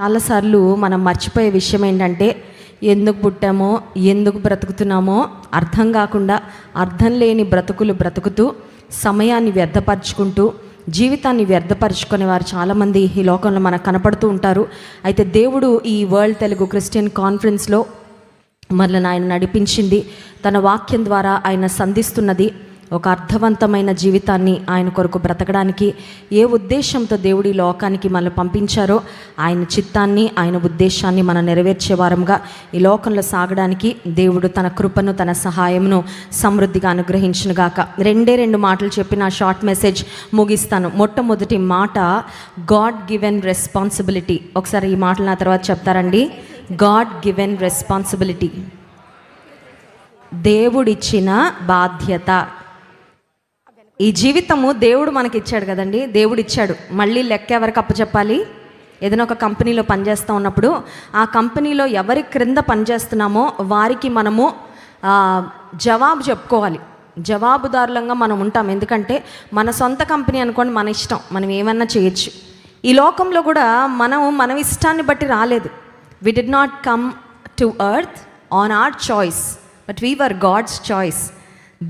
చాలాసార్లు మనం మర్చిపోయే విషయం ఏంటంటే ఎందుకు పుట్టామో ఎందుకు బ్రతుకుతున్నామో అర్థం కాకుండా అర్థం లేని బ్రతుకులు బ్రతుకుతూ సమయాన్ని వ్యర్థపరుచుకుంటూ జీవితాన్ని వ్యర్థపరుచుకునే వారు చాలామంది ఈ లోకంలో మనకు కనపడుతూ ఉంటారు. అయితే దేవుడు ఈ వరల్డ్ తెలుగు క్రిస్టియన్ కాన్ఫరెన్స్లో మనల్ని ఆయన నడిపించింది. తన వాక్యం ద్వారా ఆయన సంధిస్తున్నది. ఒక అర్థవంతమైన జీవితాన్ని ఆయన కొరకు బ్రతకడానికి ఏ ఉద్దేశంతో దేవుడి లోకానికి మనల్ని పంపించారో ఆయన చిత్తాన్ని ఆయన ఉద్దేశాన్ని మనం నెరవేర్చే వారంగా ఈ లోకంలో సాగడానికి దేవుడు తన కృపను తన సహాయమును సమృద్ధిగా అనుగ్రహించిన గాక. రెండే రెండు మాటలు చెప్పిన షార్ట్ మెసేజ్ ముగిస్తాను. మొట్టమొదటి మాట గాడ్ గివెన్ రెస్పాన్సిబిలిటీ ఒకసారి ఈ మాటలు నా తర్వాత చెప్తారండి. గాడ్ గివెన్ రెస్పాన్సిబిలిటీ దేవుడిచ్చిన బాధ్యత. ఈ జీవితము దేవుడు మనకి ఇచ్చాడు కదండి. దేవుడు ఇచ్చాడు మళ్ళీ లెక్క ఎవరికి అప్పచెప్పాలి? ఏదైనా ఒక కంపెనీలో పనిచేస్తూ ఉన్నప్పుడు ఆ కంపెనీలో ఎవరి క్రింద పనిచేస్తున్నామో వారికి మనము జవాబు చెప్పుకోవాలి. జవాబుదారులంగా మనం ఉంటాం. ఎందుకంటే మన సొంత కంపెనీ అనుకోండి మన ఇష్టం. మనం ఏమన్నా చేయొచ్చు. ఈ లోకంలో కూడా మనం మన ఇష్టాన్ని బట్టి రాలేదు. We did not come to earth on our choice but we were God's choice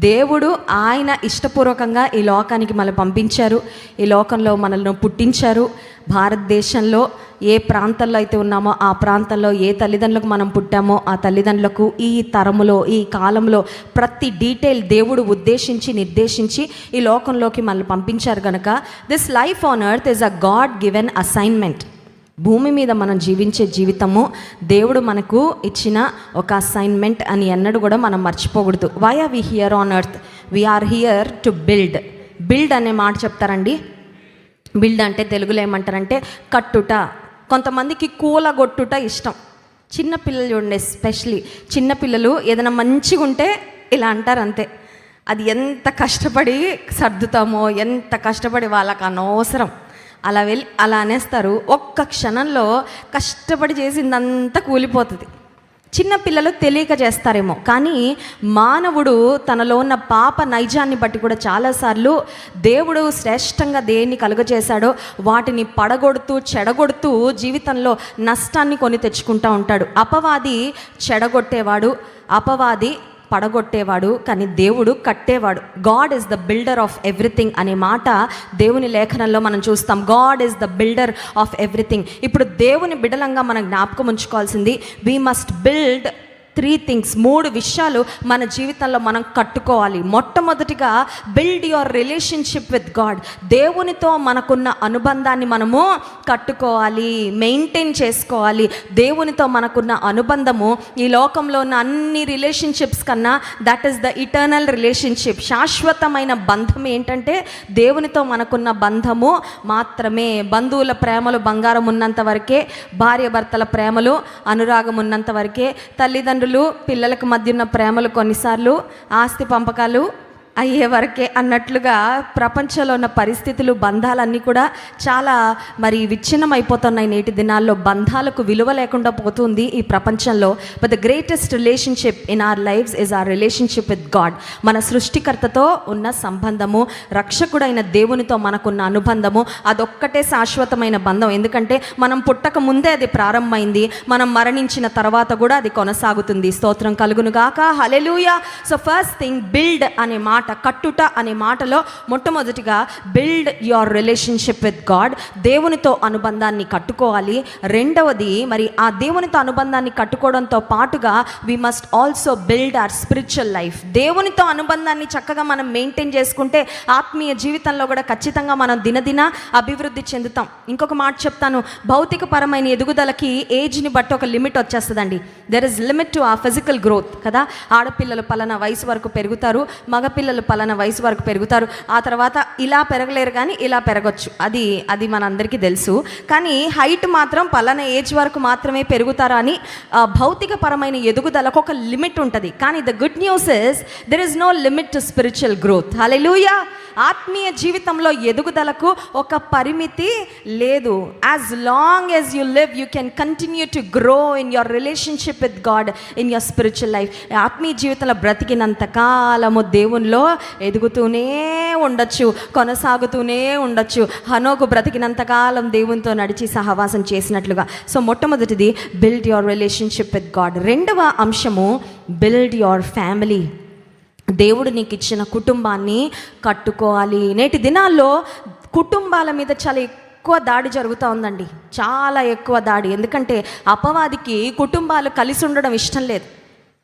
దేవుడు ఆయన ఇష్టపూర్వకంగా ఈ లోకానికి మనల్ని పంపించారు. ఈ లోకంలో మనల్ని పుట్టించారు. భారతదేశంలో ఏ ప్రాంతంలో అయితే ఉన్నామో ఆ ప్రాంతంలో ఏ తల్లిదండ్రులకు మనం పుట్టామో ఆ తల్లిదండ్రులకు ఈ తరములో ఈ కాలంలో ప్రతి డీటెయిల్ దేవుడు ఉద్దేశించి నిర్దేశించి ఈ లోకంలోకి మనల్ని పంపించారు కనుక this life on earth is a God given assignment భూమి మీద మనం జీవించే జీవితము దేవుడు మనకు ఇచ్చిన ఒక అసైన్మెంట్ అని ఎన్నడూ కూడా మనం మర్చిపోకూడదు. Why are we here on earth we're here to build build అనే మాట చెప్తారండి. బిల్డ్ అంటే తెలుగులో ఏమంటారంటే కట్టుట. కొంతమందికి కూలగొట్టుట ఇష్టం. చిన్న పిల్లలు చూడండి ఎస్పెషలీ చిన్నపిల్లలు ఏదైనా మంచిగా ఉంటే ఇలా అంటారు అంతే. అది ఎంత కష్టపడి సర్దుతామో ఎంత కష్టపడి వాళ్ళకి అనవసరం. అలా వెళ్ళి అలా అనేస్తారు. ఒక్క క్షణంలో కష్టపడి చేసిందంతా కూలిపోతుంది. చిన్న పిల్లలు తెలియక చేస్తారేమో. కానీ మానవుడు తనలో ఉన్న పాప నైజాన్ని బట్టి కూడా చాలాసార్లు దేవుడు శ్రేష్టంగా దేన్ని కలుగజేశాడో వాటిని పడగొడుతూ చెడగొడుతూ జీవితంలో నష్టాన్ని కొని తెచ్చుకుంటూ ఉంటాడు. అపవాది చెడగొట్టేవాడు అపవాది పడగొట్టేవాడు కానీ దేవుడు కట్టేవాడు. God is the builder of everything అనే మాట దేవుని లేఖనంలో మనం చూస్తాం. God is the builder of everything ఇప్పుడు దేవుని బిడలంగా మనం జ్ఞాపకం ఉంచుకోవాల్సింది we must build three things మూడు విషయాలు మన జీవితంలో మనం కట్టుకోవాలి. మొట్టమొదటిగా build your relationship with God దేవునితో మనకున్న అనుబంధాన్ని మనము కట్టుకోవాలి మెయింటైన్ చేసుకోవాలి. దేవునితో మనకున్న అనుబంధము ఈ లోకంలో ఉన్న అన్ని రిలేషన్షిప్స్ కన్నా that is the eternal relationship శాశ్వతమైన బంధం ఏంటంటే దేవునితో మనకున్న బంధము మాత్రమే. బంధువుల ప్రేమలు బంగారం ఉన్నంత వరకే భార్య భర్తల ప్రేమలు అనురాగం ఉన్నంత వరకే తల్లిదండ్రులు పిల్లలకు మధ్య ఉన్న ప్రేమలు కొన్నిసార్లు ఆస్తి పంపకాలు అయ్యే వరకే అన్నట్లుగా ప్రపంచంలో ఉన్న పరిస్థితులు బంధాలన్నీ కూడా చాలా మరి విచ్ఛిన్నం అయిపోతున్నాయి నేటి దినాల్లో. బంధాలకు విలువ లేకుండా పోతుంది ఈ ప్రపంచంలో. But the greatest relationship in our lives is our relationship with God మన సృష్టికర్తతో ఉన్న సంబంధము రక్షకుడైన దేవునితో మనకున్న అనుబంధము అదొక్కటే శాశ్వతమైన బంధం. ఎందుకంటే మనం పుట్టక ముందే అది ప్రారంభమైంది. మనం మరణించిన తర్వాత కూడా అది కొనసాగుతుంది. స్తోత్రం కలుగును గాక. Hallelujah so first thing build అనే మాట కట్టుట అనే మాటలో మొట్టమొదటిగా build your relationship with God దేవునితో అనుబంధాన్ని కట్టుకోవాలి. రెండవది మరి ఆ దేవునితో అనుబంధాన్ని కట్టుకోవడంతో పాటుగా we must also build our spiritual life దేవునితో అనుబంధాన్ని చక్కగా మనం మెయింటైన్ చేసుకుంటే ఆత్మీయ జీవితంలో కూడా ఖచ్చితంగా మనం దినదిన అభివృద్ధి చెందుతాం. ఇంకొక మాట చెప్తాను. భౌతిక పరమైన ఎదుగుదలకి ఏజ్ని బట్టి ఒక లిమిట్ వచ్చేస్తుందండి. There is limit to a physical growth కదా? ఆడపిల్లలు పలానా వయసు వరకు పెరుగుతారు మగపిల్లలు పలానా వయసు వరకు పెరుగుతారు. ఆ తర్వాత ఇలా పెరగలేరు కానీ ఇలా పెరగచ్చు. అది అది మనందరికీ తెలుసు. కానీ హైట్ మాత్రం పలానా ఏజ్ వరకు మాత్రమే పెరుగుతారా అని భౌతిక పరమైన ఎదుగుదలకు ఒక లిమిట్ ఉంటుంది. కానీ the good news is there is no limit to spiritual growth hallelujah ఆత్మీయ జీవితంలో ఎదుగుదలకు ఒక పరిమితి లేదు. As long as you live you can continue to grow in your relationship with God in your spiritual life ఆత్మీయ జీవితంలో బ్రతికినంత కాలము దేవునిలో ఎదుగుతూనే ఉండొచ్చు కొనసాగుతూనే ఉండొచ్చు. హనోకు బ్రతికినంత కాలం దేవునితో నడిచి సహవాసం చేసినట్లుగా. సో మొట్టమొదటిది build your relationship with God రెండవ అంశము బిల్డ్ యువర్ ఫ్యామిలీ దేవుడు నీకు ఇచ్చిన కుటుంబాన్ని కట్టుకోవాలి. నేటి దినాల్లో కుటుంబాల మీద చాలా ఎక్కువ దాడి జరుగుతూ ఉందండి. చాలా ఎక్కువ దాడి. ఎందుకంటే అపవాదికి కుటుంబాలు కలిసి ఉండడం ఇష్టం లేదు.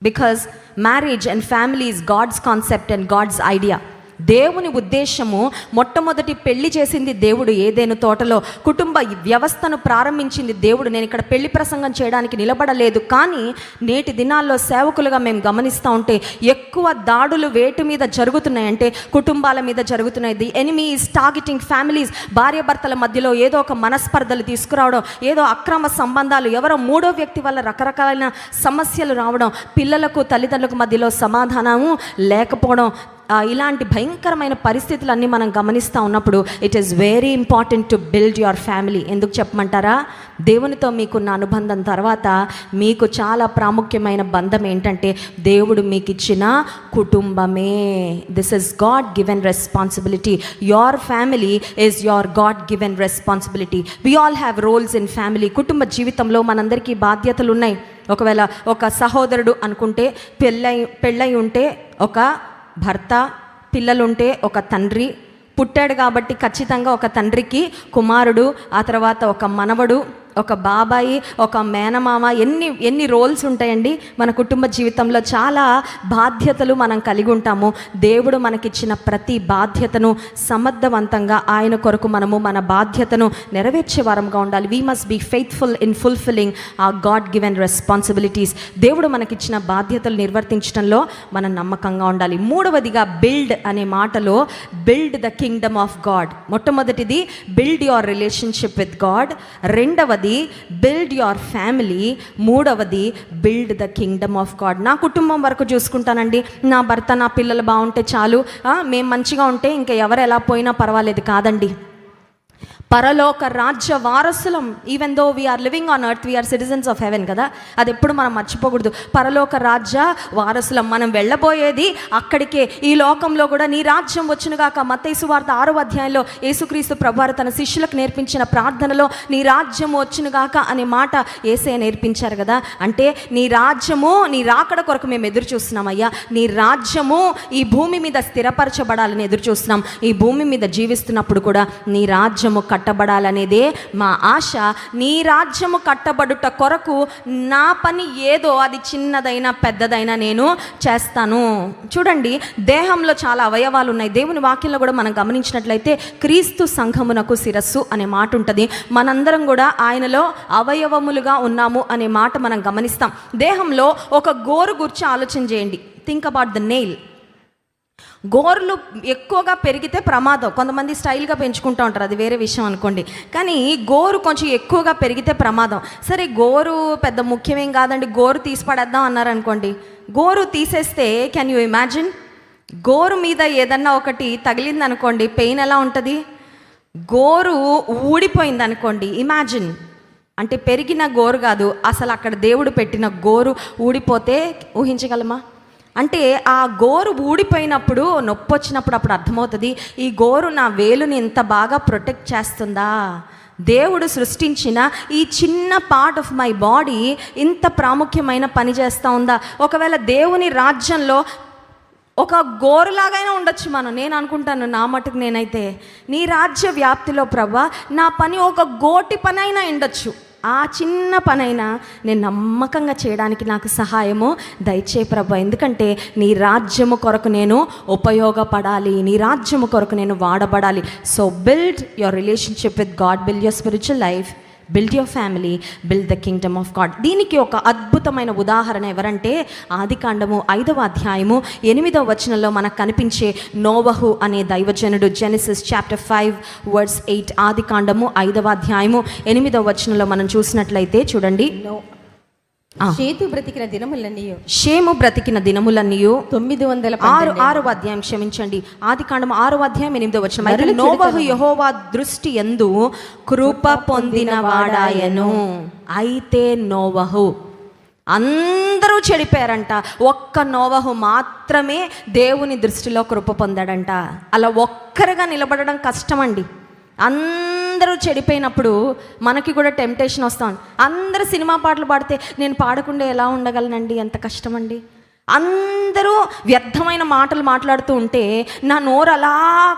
Because marriage and family is God's concept and God's idea దేవుని ఉద్దేశము మొట్టమొదటి పెళ్ళి చేసింది దేవుడు ఏదేను తోటలో కుటుంబ వ్యవస్థను ప్రారంభించింది దేవుడు. నేను ఇక్కడ పెళ్ళి ప్రసంగం చేయడానికి నిలబడలేదు కానీ నేటి దినాల్లో సేవకులుగా మేము గమనిస్తూ ఉంటే ఎక్కువ దాడులు వేటి మీద జరుగుతున్నాయి అంటే కుటుంబాల మీద జరుగుతున్నాయి. The enemy is targeting families భార్యాభర్తల మధ్యలో ఏదో ఒక మనస్పర్ధలు తీసుకురావడం ఏదో అక్రమ సంబంధాలు ఎవరో మూడో వ్యక్తి వల్ల రకరకాలైన సమస్యలు రావడం పిల్లలకు తల్లిదండ్రులకు మధ్యలో సమాధానము లేకపోవడం ఇలాంటి భయంకరమైన పరిస్థితులన్నీ మనం గమనిస్తూ ఉన్నప్పుడు it is very important to build your family ఎందుకు చెప్పమంటారా? దేవునితో మీకున్న అనుబంధం తర్వాత మీకు చాలా ప్రాముఖ్యమైన బంధం ఏంటంటే దేవుడు మీకు ఇచ్చిన కుటుంబమే. This is God given responsibility your family is your God given responsibility we all have roles in family కుటుంబ జీవితంలో మనందరికీ బాధ్యతలు ఉన్నాయి ఒకవేళ ఒక సహోదరుడు అనుకుంటే పెళ్ళై పెళ్ళై ఉంటే ఒక భర్త పిల్లలుంటే ఒక తండ్రి పుట్టాడు కాబట్టి ఖచ్చితంగా ఒక తండ్రికి కుమారుడు ఆ తర్వాత ఒక మనవడు ఒక బాబాయి ఒక మేనమామ ఎన్ని ఎన్ని రోల్స్ ఉంటాయండి. మన కుటుంబ జీవితంలో చాలా బాధ్యతలు మనం కలిగి ఉంటాము. దేవుడు మనకిచ్చిన ప్రతి బాధ్యతను సమర్థవంతంగా ఆయన కొరకు మనము మన బాధ్యతను నెరవేర్చే వారంగా ఉండాలి. We must be faithful in fulfilling ఆ గాడ్ గివెన్ రెస్పాన్సిబిలిటీస్ దేవుడు మనకిచ్చిన బాధ్యతలు నిర్వర్తించడంలో మనం నమ్మకంగా ఉండాలి. మూడవదిగా బిల్డ్ అనే మాటలో build the kingdom of God మొట్టమొదటిది build your relationship with God రెండవది బిల్డ్ యువర్ ఫ్యామిలీ మూడవది build the kingdom of God నా కుటుంబం వరకు చూసుకుంటానండి. నా భర్త నా పిల్లలు బాగుంటే చాలు. మేము మంచిగా ఉంటే ఇంకా ఎవరు ఎలా పోయినా పర్వాలేదు కాదండి. పరలోక రాజ్య వారసులం even though we are living on earth we are citizens of heaven కదా? అది ఎప్పుడు మనం మర్చిపోకూడదు. పరలోక రాజ్య వారసులం మనం వెళ్ళబోయేది అక్కడికే. ఈ లోకంలో కూడా నీ రాజ్యం వచ్చునుగాక మతేసు వార్త ఆరో అధ్యాయంలో యేసుక్రీస్తు ప్రభువారు తన శిష్యులకు నేర్పించిన ప్రార్థనలో నీ రాజ్యం వచ్చునుగాక అనే మాట ఏసే నేర్పించారు కదా? అంటే నీ రాజ్యము నీ రాకడ కొరకు మేము ఎదురు చూస్తున్నామయ్యా నీ రాజ్యము ఈ భూమి మీద స్థిరపరచబడాలని ఎదురు చూస్తున్నాం. ఈ భూమి మీద జీవిస్తున్నప్పుడు కూడా నీ రాజ్యము కట్టబడాలనేదే మా ఆశ. నీ రాజ్యము కట్టబడుట కొరకు నా పని ఏదో అది చిన్నదైనా పెద్దదైనా నేను చేస్తాను. చూడండి దేహంలో చాలా అవయవాలు ఉన్నాయి దేవుని వాక్యంలో కూడా మనం గమనించినట్లయితే క్రీస్తు సంఘమునకు శిరస్సు అనే మాట ఉంటుంది. మనందరం కూడా ఆయనలో అవయవములుగా ఉన్నాము అనే మాట మనం గమనిస్తాం. దేహంలో ఒక గోరు గురించి ఆలోచన చేయండి. థింక్ అబౌట్ ద నెయిల్ గోర్లు ఎక్కువగా పెరిగితే ప్రమాదం. కొంతమంది స్టైల్గా పెంచుకుంటూ ఉంటారు అది వేరే విషయం అనుకోండి. కానీ గోరు కొంచెం ఎక్కువగా పెరిగితే ప్రమాదం. సరే గోరు పెద్ద ముఖ్యమేం కాదండి గోరు తీసి పడేద్దాం అన్నారు అనుకోండి. గోరు తీసేస్తే కెన్ యూ ఇమాజిన్ గోరు మీద ఏదన్నా ఒకటి తగిలింది అనుకోండి పెయిన్ ఎలా ఉంటుంది? గోరు ఊడిపోయింది అనుకోండి ఇమాజిన్ అంటే పెరిగిన గోరు కాదు అసలు అక్కడ దేవుడు పెట్టిన గోరు ఊడిపోతే ఊహించగలమా? అంటే ఆ గోరు ఊడిపోయినప్పుడు నొప్పి వచ్చినప్పుడు అప్పుడు అర్థమవుతుంది ఈ గోరు నా వేలుని ఎంత బాగా ప్రొటెక్ట్ చేస్తుందా? దేవుడు సృష్టించిన ఈ చిన్న పార్ట్ ఆఫ్ మై బాడీ ఇంత ప్రాముఖ్యమైన పని చేస్తూ ఉందా? ఒకవేళ దేవుని రాజ్యంలో ఒక గోరులాగైనా ఉండొచ్చు మనం. నేను అనుకుంటాను నా మటుకు నేనైతే. నీ రాజ్య వ్యాప్తిలో ప్రభా నా పని ఒక గోటి పని అయినా ఉండొచ్చు. ఆ చిన్న పనైనా నేను నమ్మకంగా చేయడానికి నాకు సహాయము దయచే ప్రభా. ఎందుకంటే నీ రాజ్యము కొరకు నేను ఉపయోగపడాలి నీ రాజ్యము కొరకు నేను వాడబడాలి. So build your relationship with God build your spiritual life build your family build the kingdom of God దీనికి ఒక అద్భుతమైన ఉదాహరణ ఎవరంటే ఆదికాండము ఐదవ అధ్యాయము ఎనిమిదవ వచనంలో మనకు కనిపించే నోవహు అనే దైవజనుడు Genesis chapter five words eight ఆదికాండము ఐదవ అధ్యాయము ఎనిమిదవ వచనంలో మనం చూసినట్లయితే చూడండి. చేతు బ్రతికిన దినములన్నీ షేము బ్రతికిన దినములన్నీయు. తొమ్మిది వందల ఆరు ఆరు అధ్యాయం క్షమించండి. ఆది కాండం ఆరు అధ్యాయం ఎనిమిదో వచ్చిన నరులు నోవహు యహోవా దృష్టి ఎందు కృప పొందిన వాడాయను. అయితే నోవహు. అందరూ చెడిపోయారంట. ఒక్క నోవహు మాత్రమే దేవుని దృష్టిలో కృప పొందాడంట. అలా ఒక్కరుగా నిలబడడం కష్టమండి. అందరూ చెడిపోయినప్పుడు మనకి కూడా టెంప్టేషన్ వస్తాం. అందరూ సినిమా పాటలు పాడితే నేను పాడకుండా ఎలా ఉండగలనండి? ఎంత కష్టమండి. అందరూ వ్యర్థమైన మాటలు మాట్లాడుతూ ఉంటే నా నోరు అలా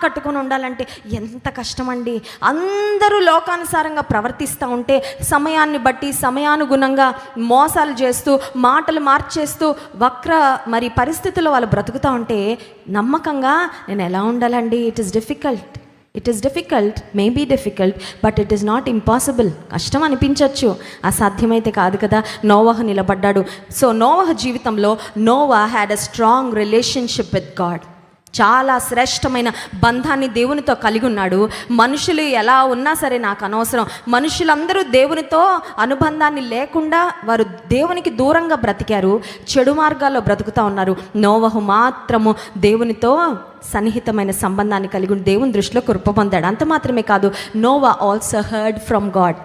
కట్టుకొని ఉండాలంటే ఎంత కష్టమండి. అందరూ లోకానుసారంగా ప్రవర్తిస్తూ ఉంటే సమయాన్ని బట్టి సమయానుగుణంగా మోసాలు చేస్తూ మాటలు మార్చేస్తూ వక్ర మరి పరిస్థితుల్లో వాళ్ళు బ్రతుకుతూ ఉంటే నమ్మకంగా నేను ఎలా ఉండాలండి? It is difficult it is difficult may be difficult but it is not impossible కష్టం అనిపించవచ్చు అసాధ్యమైతే కాదు కదా. నోవహ నిలబడ్డాడు. సో నోవహ జీవితంలో Noah had a strong relationship with God చాలా శ్రేష్టమైన బంధాన్ని దేవునితో కలిగి ఉన్నాడు. మనుషులు ఎలా ఉన్నా సరే నాకు అనవసరం. మనుషులందరూ దేవునితో అనుబంధాన్ని లేకుండా వారు దేవునికి దూరంగా బ్రతికారు. చెడు మార్గాల్లో బ్రతుకుతూ ఉన్నారు. నోవహు మాత్రము దేవునితో సన్నిహితమైన సంబంధాన్ని కలిగి దేవుని దృష్టిలో కృప పొందాడు. అంత మాత్రమే కాదు Noah also heard from God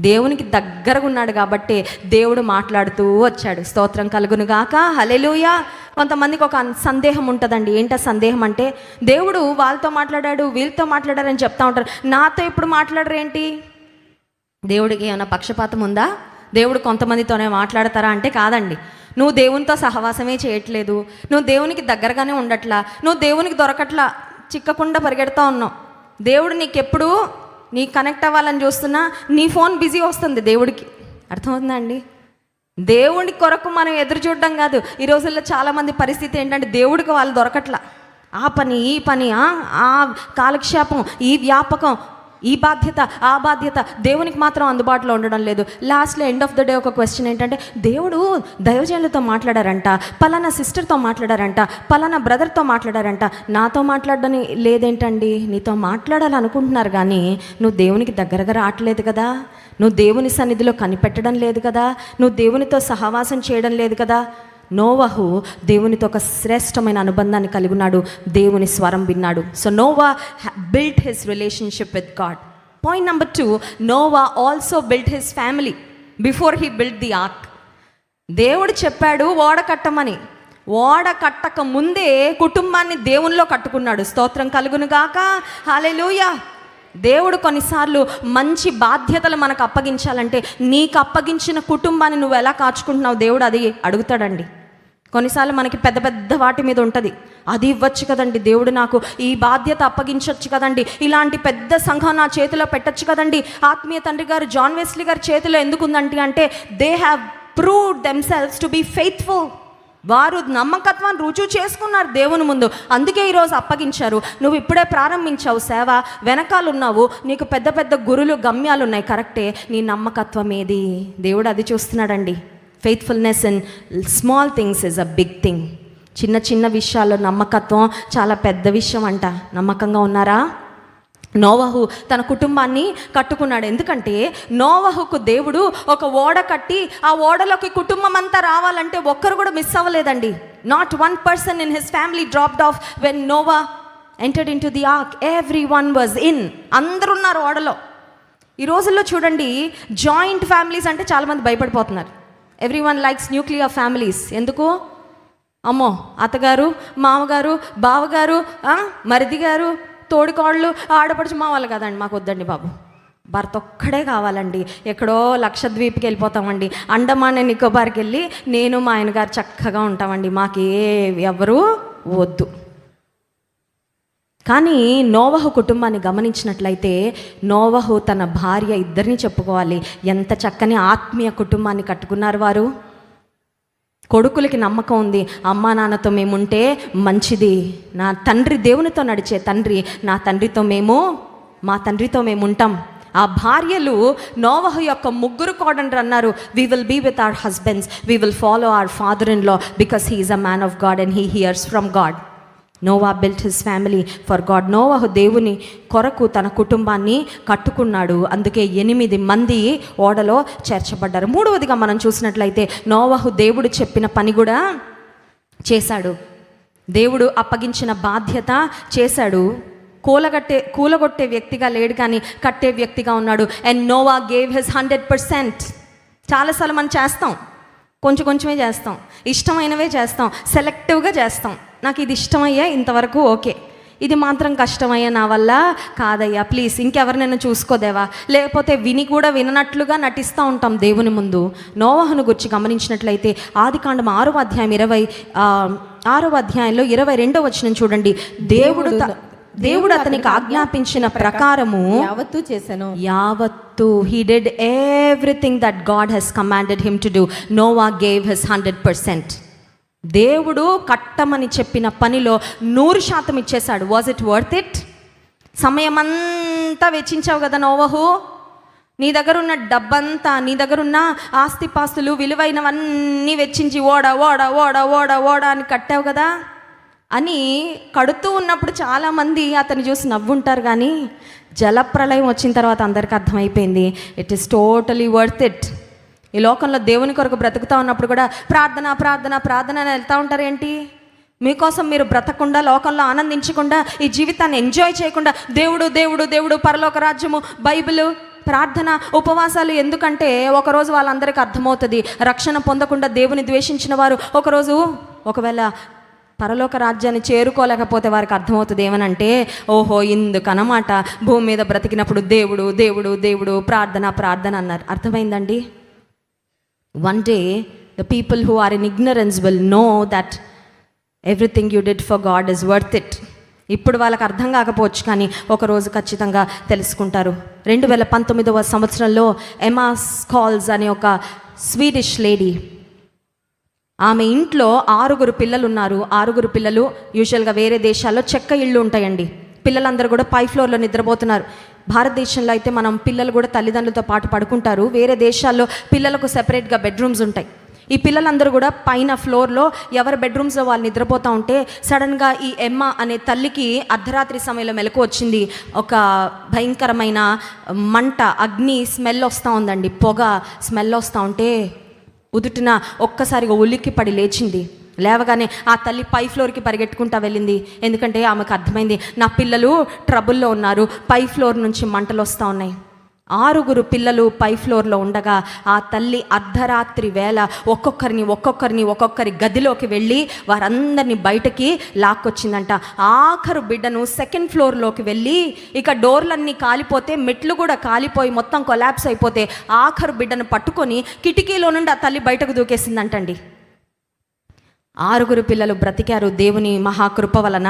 దేవునికి దగ్గరగా ఉన్నాడు కాబట్టి దేవుడు మాట్లాడుతూ వచ్చాడు. స్తోత్రం కలుగును గాక హలెలుయా కొంతమందికి ఒక సందేహం ఉంటుందండి. ఏంటో సందేహం అంటే దేవుడు వాళ్ళతో మాట్లాడాడు వీళ్ళతో మాట్లాడారని చెప్తా ఉంటారు. నాతో ఎప్పుడు మాట్లాడరు ఏంటి? దేవుడికి ఏమైనా పక్షపాతం ఉందా? దేవుడు కొంతమందితోనే మాట్లాడతారా అంటే కాదండి. నువ్వు దేవునితో సహవాసమే చేయట్లేదు. నువ్వు దేవునికి దగ్గరగానే ఉండట్లా. నువ్వు దేవునికి దొరకట్లా. చిక్కకుండా పరిగెడతా ఉన్నావు. దేవుడు నీకెప్పుడు నీ కనెక్ట్ అవ్వాలని చూస్తున్నా నీ ఫోన్ బిజీ వస్తుంది దేవుడికి. అర్థమవుతుందా అండి దేవుడి కొరకు మనం ఎదురు చూడడం కాదు. ఈ రోజుల్లో చాలామంది పరిస్థితి ఏంటంటే దేవుడికి వాళ్ళు దొరకట్లా. ఆ పని ఈ పని ఆ ఆ కాలక్షేపం ఈ వ్యాపకం ఈ బాధ్యత ఆ బాధ్యత దేవునికి మాత్రం అందుబాటులో ఉండడం లేదు. లాస్ట్లో ఎండ్ ఆఫ్ ద డే ఒక క్వశ్చన్ ఏంటంటే దేవుడు దైవజనులతో మాట్లాడారంట పలానా సిస్టర్తో మాట్లాడారంట పలానా బ్రదర్తో మాట్లాడారంట నాతో మాట్లాడడం లేదేంటండి? నీతో మాట్లాడాలనుకుంటున్నారు కానీ నువ్వు దేవునికి దగ్గరగా రావట్లేదు కదా. నువ్వు దేవుని సన్నిధిలో కనిపెట్టడం లేదు కదా. నువ్వు దేవునితో సహవాసం చేయడం లేదు కదా. నోవహు దేవునితో ఒక శ్రేష్టమైన అనుబంధాన్ని కలిగి ఉన్నాడు దేవుని స్వరం విన్నాడు. So Noah built his relationship with God point number two Noah also built his family before he built the ark దేవుడు చెప్పాడు ఓడ కట్టమని. ఓడ కట్టక ముందే కుటుంబాన్ని దేవునిలో కట్టుకున్నాడు. స్తోత్రం కలుగును గాక. హాలెలూయా దేవుడు కొన్నిసార్లు మంచి బాధ్యతలు మనకు అప్పగించాలంటే నీకు అప్పగించిన కుటుంబాన్ని నువ్వు ఎలా కాచుకుంటున్నావు? దేవుడు అది అడుగుతాడండి. కొన్నిసార్లు మనకి పెద్ద పెద్ద వాటి మీద ఉంటుంది. అది ఇవ్వచ్చు కదండి. దేవుడు నాకు ఈ బాధ్యత అప్పగించవచ్చు కదండి. ఇలాంటి పెద్ద సంఘం నా చేతిలో పెట్టచ్చు కదండి. ఆత్మీయ తండ్రి గారు జాన్ వెస్లీ గారి చేతిలో ఎందుకుందంటే అంటే they have proved themselves to be faithful వారు నమ్మకత్వాన్ని రుజువు చేసుకున్నారు దేవుని ముందు. అందుకే ఈరోజు అప్పగించారు. నువ్వు ఇప్పుడే ప్రారంభించావు సేవ. వెనకాలున్నావు నీకు పెద్ద పెద్ద గురులు గమ్యాలు ఉన్నాయి. కరెక్టే. నీ నమ్మకత్వం ఏది? దేవుడు అది చూస్తున్నాడండి. Faithfulness in small things is a big thing చిన్న చిన్న విషయాల్లో నమ్మకత్వం చాలా పెద్ద విషయం అంట. నమ్మకంగా ఉన్నారా? నోవహు తన కుటుంబాన్ని కట్టుకున్నాడు. ఎందుకంటే నోవహుకు దేవుడు ఒక ఓడ కట్టి ఆ ఓడలోకి కుటుంబం అంతా రావాలంటే ఒక్కరు కూడా మిస్ అవ్వలేదండి. Not one person in his family dropped off when Noah entered in to the ark everyone was in అందరు ఉన్నారు ఓడలో. ఈ రోజుల్లో చూడండి జాయింట్ ఫ్యామిలీస్ అంటే చాలామంది భయపడిపోతున్నారు. Everyone likes nuclear families ఎందుకు? అమ్మో అత్తగారు మామగారు బావగారు మరిది గారు తోడికోళ్ళు ఆడపడుచు మా వాళ్ళు కదండి మాకు వద్దండి బాబు. భర్త ఒక్కడే కావాలండి. ఎక్కడో లక్షద్వీప్కి వెళ్ళిపోతామండి. అండమాన్ నికోబార్కి వెళ్ళి నేను మా ఆయన గారు చక్కగా ఉంటామండి. మాకు ఏ ఎవరు వద్దు. కానీ నోవహు కుటుంబాన్ని గమనించినట్లయితే నోవహు తన భార్య ఇద్దరిని చెప్పుకోవాలి. ఎంత చక్కని ఆత్మీయ కుటుంబాన్ని కట్టుకున్నారు వారు? కొడుకులకి నమ్మకం ఉంది. అమ్మా నాన్నతో మేముంటే మంచిది. నా తండ్రి దేవునితో నడిచే తండ్రి నా తండ్రితో మేము మా తండ్రితో మేము ఉంటాం ఆ భార్యలు నోవహు యొక్క ముగ్గురు కోడండ్రు అన్నారు. We will be with our husbands we will follow our father in law because he's a man of God and he hears from God Noah built his family. For God నోవాహు దేవుని కొరకు తన కుటుంబాన్ని కట్టుకున్నాడు. అందుకే ఎనిమిది మంది ఓడలో చేర్చబడ్డారు. మూడవదిగా మనం చూసినట్లయితే నోవాహు దేవుడు చెప్పిన పని కూడా చేశాడు. దేవుడు అప్పగించిన బాధ్యత చేశాడు. కూలగట్టే కూలగొట్టే వ్యక్తిగా లేడు కానీ కట్టే వ్యక్తిగా ఉన్నాడు. And Noah gave his hundred percent చాలాసార్లు మనం చేస్తాం. కొంచెం కొంచెమే చేస్తాం. ఇష్టమైనవే చేస్తాం. సెలెక్టివ్గా చేస్తాం. నాకు ఇది ఇష్టమయ్యా ఇంతవరకు ఓకే. ఇది మాత్రం కష్టమయ్యా నా వల్ల కాదయ్యా. ప్లీజ్ ఇంకెవరినైనా చూసుకోదేవా? లేకపోతే విని కూడా విననట్లుగా నటిస్తూ ఉంటాం దేవుని ముందు. నోవాహను గురించి గమనించినట్లయితే ఆదికాండం ఆరో అధ్యాయం ఇరవై ఆరో అధ్యాయంలో ఇరవై రెండో వచ్చిన చూడండి. దేవుడు దేవుడు అతనికి ఆజ్ఞాపించిన ప్రకారము యావత్తూ చేశాను. యావత్తు he did everything that God has commanded him to do Noah gave his hundred percent దేవుడు కట్టమని చెప్పిన పనిలో నూరు శాతం ఇచ్చేశాడు. వాజ్ ఇట్ వర్త్ ఇట్ సమయం అంతా వెచ్చించావు కదా నోవహు? నీ దగ్గర ఉన్న డబ్బంతా నీ దగ్గర ఉన్న ఆస్తిపాస్తులు విలువైనవన్నీ వెచ్చించి ఓడ ఓడ ఓడ ఓడ ఓడ అని కట్టావు కదా? అని కడుతూ ఉన్నప్పుడు చాలామంది అతన్ని చూసి నవ్వుంటారు కానీ జలప్రలయం వచ్చిన తర్వాత అందరికీ అర్థమైపోయింది. It is totally worth it ఈ లోకంలో దేవుని కొరకు బ్రతుకుతా ఉన్నప్పుడు కూడా ప్రార్థన ప్రార్థన ప్రార్థన అని వెళ్తూ ఉంటారు ఏంటి? మీకోసం మీరు బ్రతకుండా లోకంలో ఆనందించకుండా ఈ జీవితాన్ని ఎంజాయ్ చేయకుండా దేవుడు దేవుడు దేవుడు పరలోక రాజ్యము బైబిల్ ప్రార్థన ఉపవాసాలు ఎందుకంటే ఒకరోజు వాళ్ళందరికీ అర్థమవుతుంది. రక్షణ పొందకుండా దేవుని ద్వేషించిన వారు ఒకరోజు ఒకవేళ పరలోక రాజ్యాన్ని చేరుకోలేకపోతే వారికి అర్థమవుతుంది ఏమనంటే ఓహో ఇందుకనమాట. భూమి మీద బ్రతికినప్పుడు దేవుడు దేవుడు దేవుడు ప్రార్థన ప్రార్థన అన్నారు. అర్థమైందండి? One day the people who are in ignorance will know that everything you did for God is worth it ఇప్పుడు వాళ్ళకి అర్థం కాకపోవచ్చు కానీ ఒకరోజు ఖచ్చితంగా తెలుసుకుంటారు. రెండు వేల పంతొమ్మిదవ సంవత్సరంలో ఎమాస్ కాల్స్ అనే ఒక స్వీడిష్ లేడీ ఆమె ఇంట్లో ఆరుగురు పిల్లలు ఉన్నారు ఆరుగురు పిల్లలు యూజువల్గా వేరే దేశాల్లో చెక్క ఇళ్ళు ఉంటాయండి. పిల్లలందరూ కూడా పై ఫ్లోర్లో నిద్రపోతున్నారు. భారతదేశంలో అయితే మనం పిల్లలు కూడా తల్లిదండ్రులతో పాటు పడుకుంటారు. వేరే దేశాల్లో పిల్లలకు సెపరేట్గా బెడ్రూమ్స్ ఉంటాయి. ఈ పిల్లలందరూ కూడా పైన ఫ్లోర్లో ఎవరి బెడ్రూమ్స్లో వాళ్ళు నిద్రపోతూ ఉంటే సడన్గా ఈ ఎమ్మ అనే తల్లికి అర్ధరాత్రి సమయంలో మెలకు వచ్చింది. ఒక భయంకరమైన మంట అగ్ని స్మెల్ వస్తూ ఉందండి. పొగ స్మెల్ వస్తూ ఉంటే ఉదుటిన ఒక్కసారిగా ఉలిక్కి పడి లేచింది. లేవగానే ఆ తల్లి పై ఫ్లోర్కి పరిగెట్టుకుంటా వెళ్ళింది. ఎందుకంటే ఆమెకు అర్థమైంది నా పిల్లలు ట్రబుల్లో ఉన్నారు. పై ఫ్లోర్ నుంచి మంటలు వస్తూ ఉన్నాయి. ఆరుగురు పిల్లలు పై ఫ్లోర్లో ఉండగా ఆ తల్లి అర్ధరాత్రి వేళ ఒక్కొక్కరిని ఒక్కొక్కరిని ఒక్కొక్కరి గదిలోకి వెళ్ళి వారందరినీ బయటకి లాక్కొచ్చిందంట. ఆఖరు బిడ్డను సెకండ్ ఫ్లోర్లోకి వెళ్ళి ఇక డోర్లన్నీ కాలిపోతే మెట్లు కూడా కాలిపోయి మొత్తం కొలాప్స్ అయిపోతే ఆఖరు బిడ్డను పట్టుకొని కిటికీలో నుండి ఆ తల్లి బయటకు దూకేసిందంటండి. ఆరుగురు పిల్లలు బ్రతికారు దేవుని మహాకృప వలన.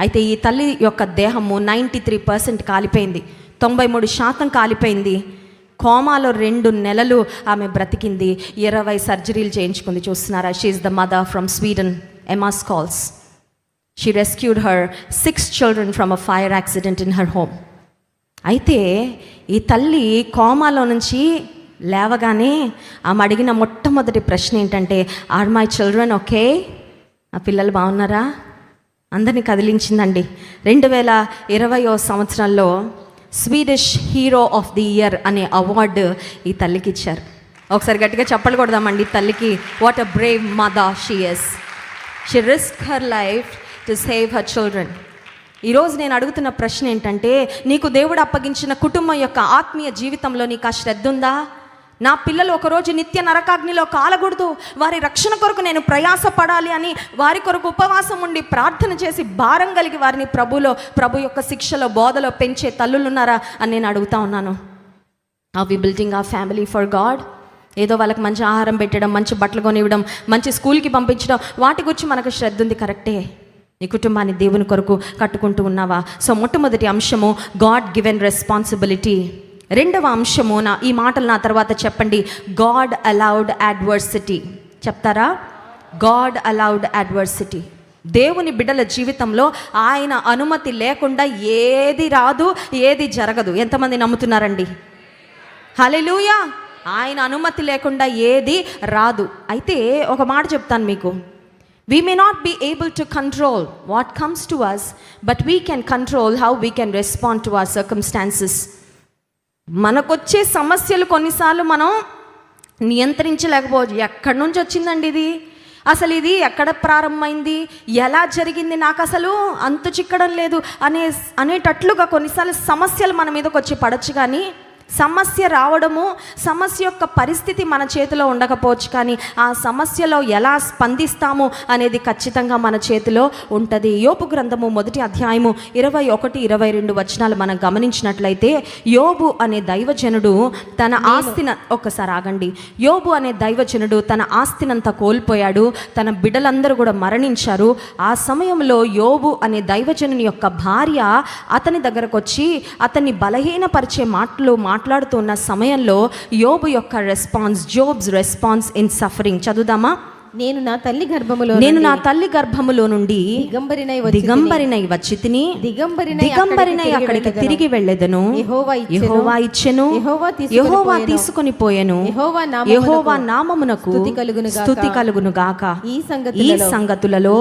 అయితే ఈ తల్లి యొక్క దేహము నైంటీ త్రీ పర్సెంట్ కాలిపోయింది. తొంభై మూడు శాతం కాలిపోయింది. కోమాలో రెండు నెలలు ఆమె బ్రతికింది. ఇరవై సర్జరీలు చేయించుకుంది. చూస్తున్నారా? She's the mother from Sweden Emma's calls she rescued her six children from a fire accident in her home అయితే ఈ తల్లి కోమాలో నుంచి లేవగానే ఆమె అడిగిన మొట్టమొదటి ప్రశ్న ఏంటంటే ఆర్ మై చిల్డ్రన్ ఓకే ఆ పిల్లలు బాగున్నారా? అందరినీ కదిలించిందండి. రెండు వేల ఇరవయో సంవత్సరంలో Swedish hero of the year అనే అవార్డు ఈ తల్లికి ఇచ్చారు ఒకసారి గట్టిగా చెప్పలు కొడదామండి ఈ తల్లికి. What a brave mother she is she risk her life to save her children ఈరోజు నేను అడుగుతున్న ప్రశ్న ఏంటంటే నీకు దేవుడు అప్పగించిన కుటుంబం యొక్క ఆత్మీయ జీవితంలో నీకు ఆ శ్రద్ధ ఉందా? నా పిల్లలు ఒకరోజు నిత్య నరకాగ్నిలో కాలకూడదు వారి రక్షణ కొరకు నేను ప్రయాసపడాలి అని వారి కొరకు ఉపవాసం ఉండి ప్రార్థన చేసి భారం కలిగి వారిని ప్రభులో ప్రభు యొక్క శిక్షలో బోధలో పెంచే తల్లులున్నారా అని నేను అడుగుతా ఉన్నాను. Are we building a family for God ఏదో వాళ్ళకి మంచి ఆహారం పెట్టడం మంచి బట్టలు కొనివ్వడం మంచి స్కూల్కి పంపించడం వాటి గురించి మనకు శ్రద్ధ ఉంది కరెక్టే. నీ కుటుంబాన్ని దేవుని కొరకు కట్టుకుంటూ ఉన్నావా? సో మొట్టమొదటి అంశము గాడ్ గివెన్ రెస్పాన్సిబిలిటీ రెండవ అంశము నా ఈ మాటలు నా తర్వాత చెప్పండి. గాడ్ అలౌడ్ అడ్వర్సిటీ చెప్తారా? గాడ్ అలౌడ్ అడ్వర్సిటీ దేవుని బిడ్డల జీవితంలో ఆయన అనుమతి లేకుండా ఏది రాదు ఏది జరగదు. ఎంతమంది నమ్ముతున్నారండి? హలెలూయా ఆయన అనుమతి లేకుండా ఏది రాదు. అయితే ఒక మాట చెప్తాను మీకు. We may not be able to control what comes to us but we can control how we can respond to our circumstances మనకొచ్చే సమస్యలు కొన్నిసార్లు మనం నియంత్రించలేకపోవచ్చు. ఎక్కడి నుంచి వచ్చిందండి ఇది? అసలు ఇది ఎక్కడ ప్రారంభమైంది? ఎలా జరిగింది? నాకు అసలు అంతు చిక్కడం లేదు అనే అనేటట్లుగా కొన్నిసార్లు సమస్యలు మన మీదకి వచ్చి పడచ్చు కానీ సమస్య రావడము సమస్య యొక్క పరిస్థితి మన చేతిలో ఉండకపోవచ్చు కానీ ఆ సమస్యలో ఎలా స్పందిస్తాము అనేది ఖచ్చితంగా మన చేతిలో ఉంటుంది. యోపు గ్రంథము మొదటి అధ్యాయము ఇరవై ఒకటి ఇరవై రెండు వచనాలు మనం గమనించినట్లయితే యోబు అనే దైవజనుడు తన ఆస్తిన ఒక్కసారి ఆగండి. యోబు అనే దైవజనుడు తన ఆస్తినంతా కోల్పోయాడు తన బిడ్డలందరూ కూడా మరణించారు. ఆ సమయంలో యోబు అనే దైవజనుని యొక్క భార్య అతని దగ్గరకు వచ్చి అతన్ని బలహీనపరిచే మాటలు మాట్లాడుతున్న సమయంలో యోబు యొక్క response Job's response in suffering చదువుదామా? నేను నా తల్లి గర్భములో నేను నా తల్లి గర్భములో నుండి దిగంబరినై దిగంబరినై వచ్చి తిని దిగంబరినై దిగంబరినై అక్కడికి తిరిగి వెళ్ళెదను యెహోవా ఇచ్చెను. యెహోవా తీసుకొని పోయెను. యెహోవా నామమునకు స్తుతి కలుగును గాక. కలుగును గాక ఈ ఈ సంగతులలో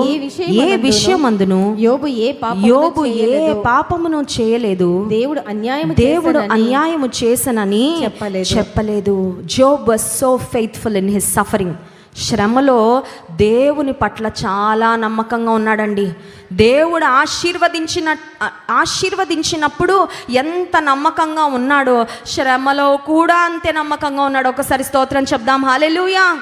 ఏ విషయమందును యోబు ఏ పాపమును యోబు ఏ. పాపమును చేయలేదు దేవుడు అన్యాయం దేవుడు అన్యాయము చేసనని చెప్పలేదు. చెప్పలేదు Job was so faithful in his suffering శ్రమలో దేవుని పట్ల చాలా నమ్మకంగా ఉన్నాడండి. దేవుడు ఆశీర్వదించిన ఆశీర్వదించినప్పుడు ఎంత నమ్మకంగా ఉన్నాడో శ్రమలో కూడా అంతే నమ్మకంగా ఉన్నాడు. ఒకసారి స్తోత్రం చెప్దాం. హాలెలుయా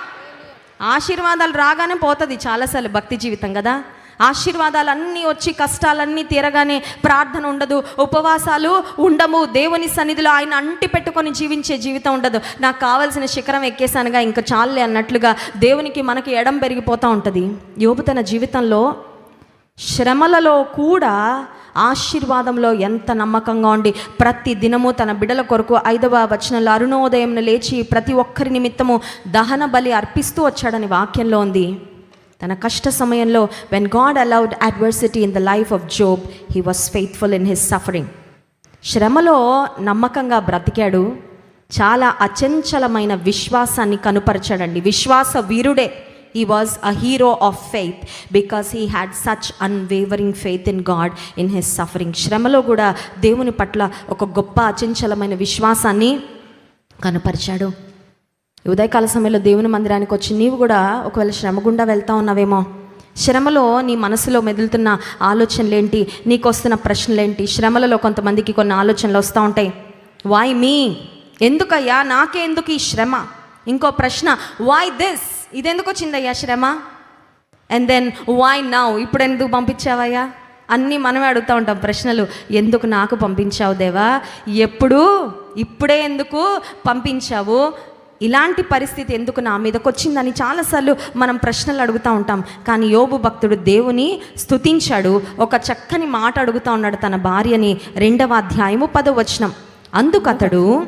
ఆశీర్వాదాలు రాగానే పోతుంది చాలాసార్లు భక్తి జీవితం కదా. ఆశీర్వాదాలన్నీ వచ్చి కష్టాలన్నీ తీరగానే ప్రార్థన ఉండదు ఉపవాసాలు ఉండము దేవుని సన్నిధిలో ఆయన అంటి పెట్టుకొని జీవించే జీవితం ఉండదు. నాకు కావలసిన శిఖరం ఎక్కేసానుగా ఇంకా చాలే అన్నట్లుగా దేవునికి మనకి ఎడం పెరిగిపోతూ ఉంటుంది. యోబు తన జీవితంలో శ్రమలలో కూడా ఆశీర్వాదంలో ఎంత నమ్మకంగా ఉండి ప్రతి దినము తన బిడ్డల కొరకు ఐదవ వచనంలో అరుణోదయంను లేచి ప్రతి ఒక్కరి నిమిత్తము దహన బలి అర్పిస్తూ వచ్చాడని వాక్యంలో ఉంది. తన కష్ట సమయంలో when God allowed adversity in the life of Job he was faithful in his suffering శ్రమలో నమ్మకంగా బ్రతికాడు. చాలా అచంచలమైన విశ్వాసాన్ని కనుపరచాడండి. విశ్వాస వీరుడే. He was a hero of faith because he had such unwavering faith in God in his suffering శ్రమలో కూడా దేవుని పట్ల ఒక గొప్ప అచంచలమైన విశ్వాసాన్ని కనుపరిచాడు. ఉదయకాల సమయంలో దేవుని మందిరానికి వచ్చి నీవు కూడా ఒకవేళ శ్రమ గుండా వెళ్తా ఉన్నావేమో శ్రమలో నీ మనసులో మెదులుతున్న ఆలోచనలేంటి నీకు వస్తున్న ప్రశ్నలేంటి శ్రమలలో కొంతమందికి కొన్ని ఆలోచనలు వస్తూ ఉంటాయి. వాయ్ మీ ఎందుకయ్యా? నాకే ఎందుకు ఈ శ్రమ? ఇంకో ప్రశ్న వాయ్ దిస్ ఇదెందుకు వచ్చిందయ్యా శ్రమ? అండ్ దెన్ వాయ్ నౌ ఇప్పుడు ఎందుకు పంపించావయ్యా? అన్నీ మనమే అడుగుతూ ఉంటాం ప్రశ్నలు. ఎందుకు నాకు పంపించావు దేవా? ఎప్పుడు? ఇప్పుడే ఎందుకు పంపించావు? ఇలాంటి పరిస్థితి ఎందుకు నా మీదకి వచ్చిందని చాలాసార్లు మనం ప్రశ్నలు అడుగుతూ ఉంటాం. కానీ యోబు భక్తుడు దేవుని స్తుతించాడు. ఒక చక్కని మాట అడుగుతూ ఉన్నాడు తన భార్యని రెండవ అధ్యాయము పదవచనం. అందుకు అతడు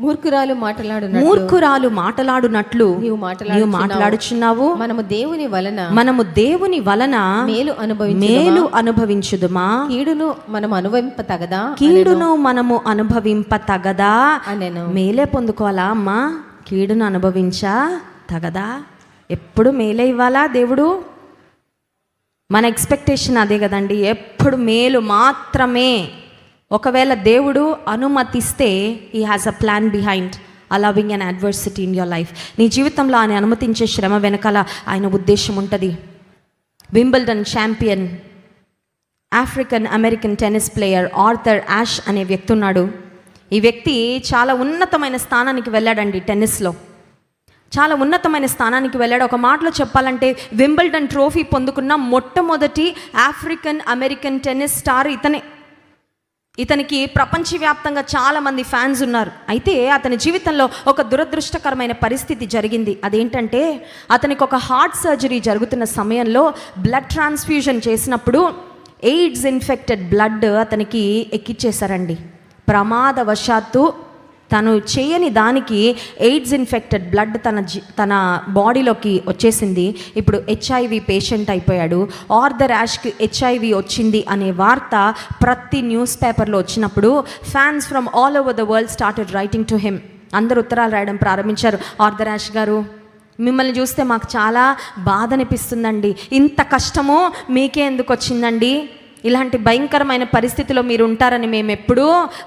మూర్ఖురాలు మాట్లాడు మూర్ఖురాలు మాటలాడునట్లు నీవు నీవు మాట్లాడుచున్నావు. మనము దేవుని వలన మనము దేవుని వలన మేలు అనుభవించి మేలు అనుభవించుదుమా? కీడును మనం అనుభవింప తగదా కీడును మనము అనుభవింప తగదా మేలే పొందుకోవాలా అమ్మా? కీడును అనుభవించా? తగదా? ఎప్పుడు మేలే ఇవ్వాలా దేవుడు? మన ఎక్స్పెక్టేషన్ అదే కదండి. ఎప్పుడు మేలు మాత్రమే. ఒకవేళ దేవుడు అనుమతిస్తే he has a plan behind allowing and adversity in your life నీ జీవితంలో ఆయన అనుమతించే శ్రమ వెనకాల ఆయన ఉద్దేశం ఉంటుంది. Wimbledon champion African American tennis player Arthur Ashe అనే వ్యక్తి ఉన్నాడు. ఈ వ్యక్తి చాలా ఉన్నతమైన స్థానానికి వెళ్ళాడండి టెన్నిస్లో. చాలా ఉన్నతమైన స్థానానికి వెళ్ళాడు. ఒక మాటలో చెప్పాలంటే వింబల్డన్ ట్రోఫీ పొందుకున్న మొట్టమొదటి ఆఫ్రికన్ అమెరికన్ టెన్నిస్ స్టార్ ఇతనే. ఇతనికి ప్రపంచవ్యాప్తంగా చాలామంది ఫ్యాన్స్ ఉన్నారు. అయితే అతని జీవితంలో ఒక దురదృష్టకరమైన పరిస్థితి జరిగింది. అదేంటంటే అతనికి ఒక హార్ట్ సర్జరీ జరుగుతున్న సమయంలో బ్లడ్ ట్రాన్స్ఫ్యూజన్ చేసినప్పుడు ఎయిడ్స్ ఇన్ఫెక్టెడ్ బ్లడ్ అతనికి ఎక్కిచ్చేశారండి. ప్రమాదవశాత్తు తను చేయని దానికి ఎయిడ్స్ ఇన్ఫెక్టెడ్ బ్లడ్ తన తన బాడీలోకి వచ్చేసింది. ఇప్పుడు హెచ్ఐవి పేషెంట్ అయిపోయాడు. ఆర్ ద ర్యాష్కి హెచ్ఐవి వచ్చింది అనే వార్త ప్రతి న్యూస్ పేపర్లో వచ్చినప్పుడు fans from all over the world started writing to him. అందరు ఉత్తరాలు రాయడం ప్రారంభించారు. ఆర్ ద ర్యాష్ గారు మిమ్మల్ని చూస్తే మాకు చాలా బాధ అనిపిస్తుందండి. ఇంత కష్టము మీకే ఎందుకు వచ్చిందండి? ఇలాంటి భయంకరమైన పరిస్థితిలో మీరు ఉంటారని మేము ఎప్పుడూ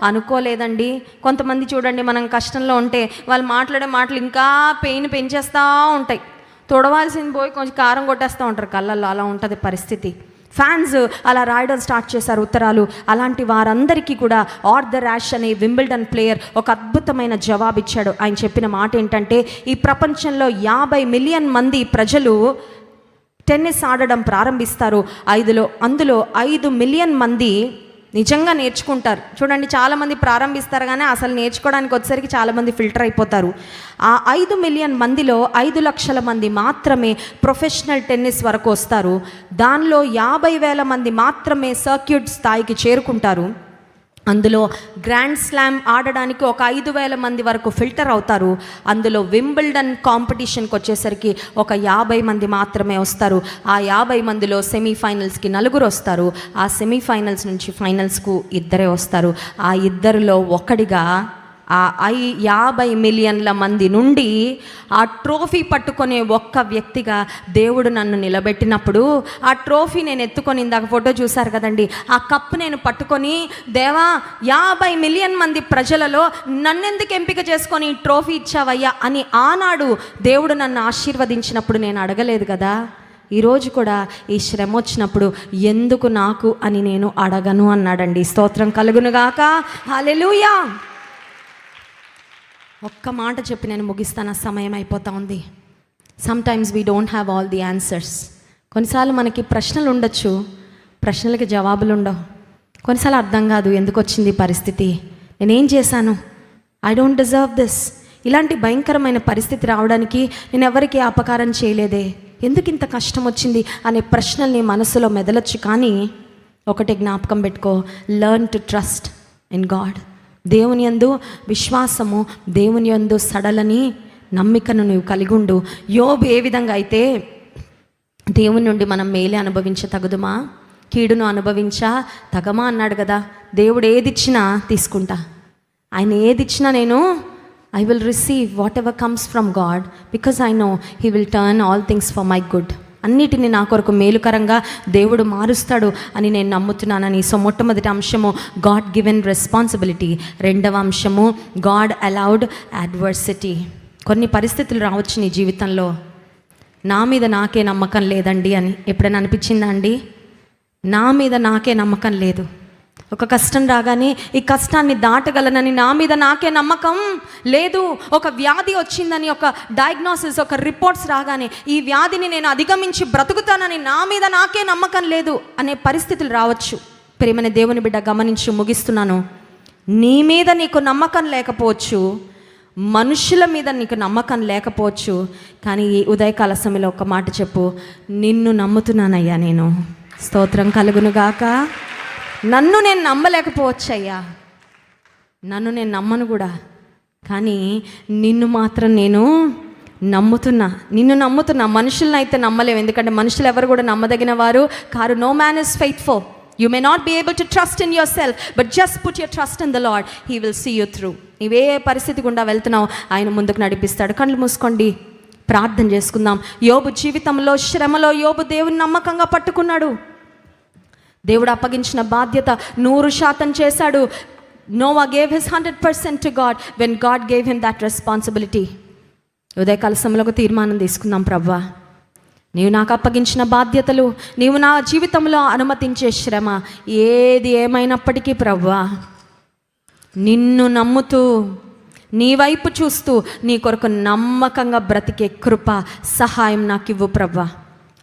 అనుకోలేదండి. కొంతమంది చూడండి మనం కష్టంలో ఉంటే వాళ్ళు మాట్లాడే మాటలు ఇంకా పెయిన్ పెంచేస్తూ ఉంటాయి. తొడవాల్సింది పోయి కొంచెం కారం కొట్టేస్తూ ఉంటారు కళ్ళల్లో అలా ఉంటుంది పరిస్థితి. ఫ్యాన్స్ అలా రాయడం స్టార్ట్ చేశారు ఉత్తరాలు. అలాంటి వారందరికీ కూడా ఆర్ ద ర్యాష్ అనే వింబిల్డన్ ప్లేయర్ ఒక అద్భుతమైన జవాబు ఇచ్చాడు ఆయన చెప్పిన మాట ఏంటంటే ఈ ప్రపంచంలో యాభై మిలియన్ మంది ప్రజలు టెన్నిస్ ఆడడం ప్రారంభిస్తారు. ఐదులో అందులో ఐదు మిలియన్ మంది నిజంగా నేర్చుకుంటారు. చూడండి చాలామంది ప్రారంభిస్తారు కానీ అసలు నేర్చుకోవడానికి వచ్చేసరికి చాలామంది ఫిల్టర్ అయిపోతారు. ఆ ఐదు మిలియన్ మందిలో ఐదు లక్షల మంది మాత్రమే ప్రొఫెషనల్ టెన్నిస్ వరకు వస్తారు. దానిలో యాభై వేల మంది మాత్రమే సర్క్యూట్ స్థాయికి చేరుకుంటారు. అందులో గ్రాండ్ స్లామ్ ఆడడానికి ఒక ఐదు వేల మంది వరకు ఫిల్టర్ అవుతారు. అందులో వింబిల్డన్ కాంపిటీషన్కి వచ్చేసరికి ఒక యాభై మంది మాత్రమే వస్తారు. ఆ యాభై మందిలో సెమీఫైనల్స్కి నలుగురు వస్తారు. ఆ సెమీఫైనల్స్ నుంచి ఫైనల్స్కు ఇద్దరే వస్తారు. ఆ ఇద్దరిలో ఒకడిగా ఆ ఐ యాభై మిలియన్ల మంది నుండి ఆ ట్రోఫీ పట్టుకునే ఒక్క వ్యక్తిగా దేవుడు నన్ను నిలబెట్టినప్పుడు ఆ ట్రోఫీ నేను ఎత్తుకొని ఇందాక ఫోటో చూశారు కదండి ఆ కప్ నేను పట్టుకొని దేవా యాభై మిలియన్ మంది ప్రజలలో నన్నెందుకు ఎంపిక చేసుకొని ఈ ట్రోఫీ ఇచ్చావయ్యా అని ఆనాడు దేవుడు నన్ను ఆశీర్వదించినప్పుడు నేను అడగలేదు కదా. ఈరోజు కూడా ఈ శ్రమ వచ్చినప్పుడు ఎందుకు నాకు అని నేను అడగను అన్నాడండి. స్తోత్రం కలుగునుగాక హాలెలుయా ఒక్క మాట చెప్పి నేను ముగిస్తాను. ఆ సమయం అయిపోతా ఉంది. Sometimes we don't have all the answers కొన్నిసార్లు మనకి ప్రశ్నలు ఉండొచ్చు. ప్రశ్నలకి జవాబులు ఉండవు. కొన్నిసార్లు అర్థం కాదు ఎందుకు వచ్చింది పరిస్థితి. నేనేం చేశాను? ఐ డోంట్ డిజర్వ్ దిస్ ఇలాంటి భయంకరమైన పరిస్థితి రావడానికి నేను ఎవరికి అపకారం చేయలేదే. ఎందుకు ఇంత కష్టం వచ్చింది అనే ప్రశ్నల్ని మనసులో మెదలొచ్చు కానీ ఒకటి జ్ఞాపకం పెట్టుకో. Learn to trust in God దేవుని యందు విశ్వాసము దేవుని యందు సడలని నమ్మికను నువ్వు కలిగి ఉండు యోబు ఏ విధంగా అయితే దేవుని నుండి మనం మేలే అనుభవించ తగదుమా? కీడును అనుభవించా తగమా అన్నాడు కదా. దేవుడు ఏది ఇచ్చినా తీసుకుంటా. ఆయన ఏదిచ్చినా నేను I will receive whatever comes from God because I know he will turn all things for my good అన్నిటిని నా కొరకు మేలుకరంగా దేవుడు మారుస్తాడు అని నేను నమ్ముతున్నానని సో మొట్టమొదటి అంశము గాడ్ గివెన్ రెస్పాన్సిబిలిటీ రెండవ అంశము గాడ్ అలౌడ్ అడ్వర్సిటీ కొన్ని పరిస్థితులు రావచ్చు నీ జీవితంలో. నా మీద నాకే నమ్మకం లేదండి అని ఎప్పుడైనా అనిపించిందా అండి? నా మీద నాకే నమ్మకం లేదు. ఒక కష్టం రాగానే ఈ కష్టాన్ని దాటగలనని నా మీద నాకే నమ్మకం లేదు. ఒక వ్యాధి వచ్చిందని ఒక డయాగ్నోసిస్ ఒక రిపోర్ట్స్ రాగానే ఈ వ్యాధిని నేను అధిగమించి బ్రతుకుతానని నా మీద నాకే నమ్మకం లేదు అనే పరిస్థితులు రావచ్చు. ప్రేమని దేవుని బిడ్డ గమనించి ముగిస్తున్నాను. నీ మీద నీకు నమ్మకం లేకపోవచ్చు. మనుషుల మీద నీకు నమ్మకం లేకపోవచ్చు. కానీ ఈ ఉదయకాల సమయంలో ఒక మాట చెప్పు. నిన్ను నమ్ముతున్నానయ్యా నేను. స్తోత్రం కలుగునుగాక నన్ను నేను నమ్మలేకపోవచ్చు అయ్యా నన్ను నేను నమ్మను కూడా. కానీ నిన్ను మాత్రం నేను నమ్ముతున్నా. నిన్ను నమ్ముతున్నా. మనుషులను అయితే నమ్మలేము ఎందుకంటే మనుషులు ఎవరు కూడా నమ్మదగిన వారు car. No man is faithful you may not be able to trust in yourself but just put your trust in the Lord he will see you through నీవే పరిస్థితి గుండా వెళ్తున్నావు. ఆయన ముందుకు నడిపిస్తాడు. కళ్ళు మూసుకోండి. ప్రార్థన చేసుకుందాం. యోబు జీవితంలో శ్రమలో యోబు దేవుని నమ్మకంగా పట్టుకున్నాడు. దేవుడు అప్పగించిన బాధ్యత నూరు శాతం చేశాడు. Noah gave his hundred percent to God when God gave him that responsibility ఉదయకాల సమయంలో ఒక తీర్మానం తీసుకుందాం ప్రవ్వా. నీవు నాకు అప్పగించిన బాధ్యతలు నీవు నా జీవితంలో అనుమతించే శ్రమ ఏది ఏమైనప్పటికీ ప్రవ్వా నిన్ను నమ్ముతూ నీ వైపు చూస్తూ నీ కొరకు నమ్మకంగా బ్రతికే కృప సహాయం నాకు ఇవ్వు ప్రవ్వా.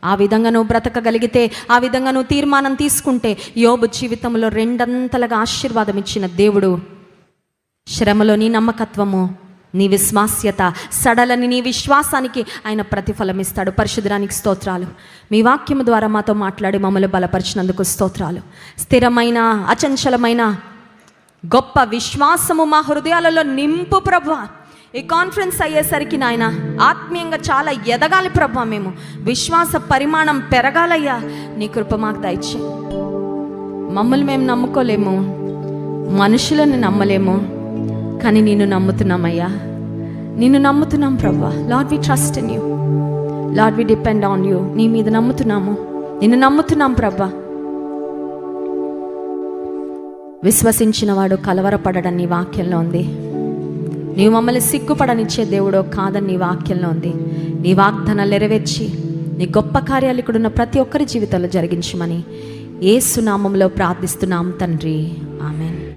ఆ విధంగా నువ్వు బ్రతకగలిగితే ఆ విధంగా నువ్వు తీర్మానం తీసుకుంటే యోబు జీవితంలో రెండంతలుగా ఆశీర్వాదం ఇచ్చిన దేవుడు. శ్రమలో నీ నమ్మకత్వము నీ విశ్వాస్యత సడలని నీ విశ్వాసానికి ఆయన ప్రతిఫలం ఇస్తాడు. పరిశుద్ధానికి స్తోత్రాలు. మీ వాక్యము ద్వారా మాతో మాట్లాడి మమ్మల్ని బలపరిచినందుకు స్తోత్రాలు. స్థిరమైన అచంచలమైన గొప్ప విశ్వాసము మా హృదయాలలో నింపు ప్రభు. ఈ కాన్ఫరెన్స్ అయ్యేసరికి నాయన ఆత్మీయంగా చాలా ఎదగాలి ప్రభా మేము. విశ్వాస పరిమాణం పెరగాలయ్యా. నీ కృప మాకు దయచే మమ్మల్ని మేము నమ్ముకోలేము. మనుషులను నమ్మలేము. కానీ నేను నమ్ముతున్నామయ్యా. నిన్ను నమ్ముతున్నాం ప్రభా. Lord we trust in you Lord we depend on you నీ మీద నమ్ముతున్నాము. నిన్ను నమ్ముతున్నాం ప్రభా. విశ్వసించిన వాడు కలవరపడడం నీ వాక్యంలో ఉంది. నీవు మమ్మల్ని సిగ్గుపడనిచ్చే దేవుడో కాదని నీ వాక్యంలో ఉంది. నీ వాగ్దానాలు నెరవేర్చి నీ గొప్ప కార్యాలు ఇక్కడున్న ప్రతి ఒక్కరి జీవితంలో జరిగించమని ఏ సునామంలో ప్రార్థిస్తున్నాం తండ్రి. ఆమెన్.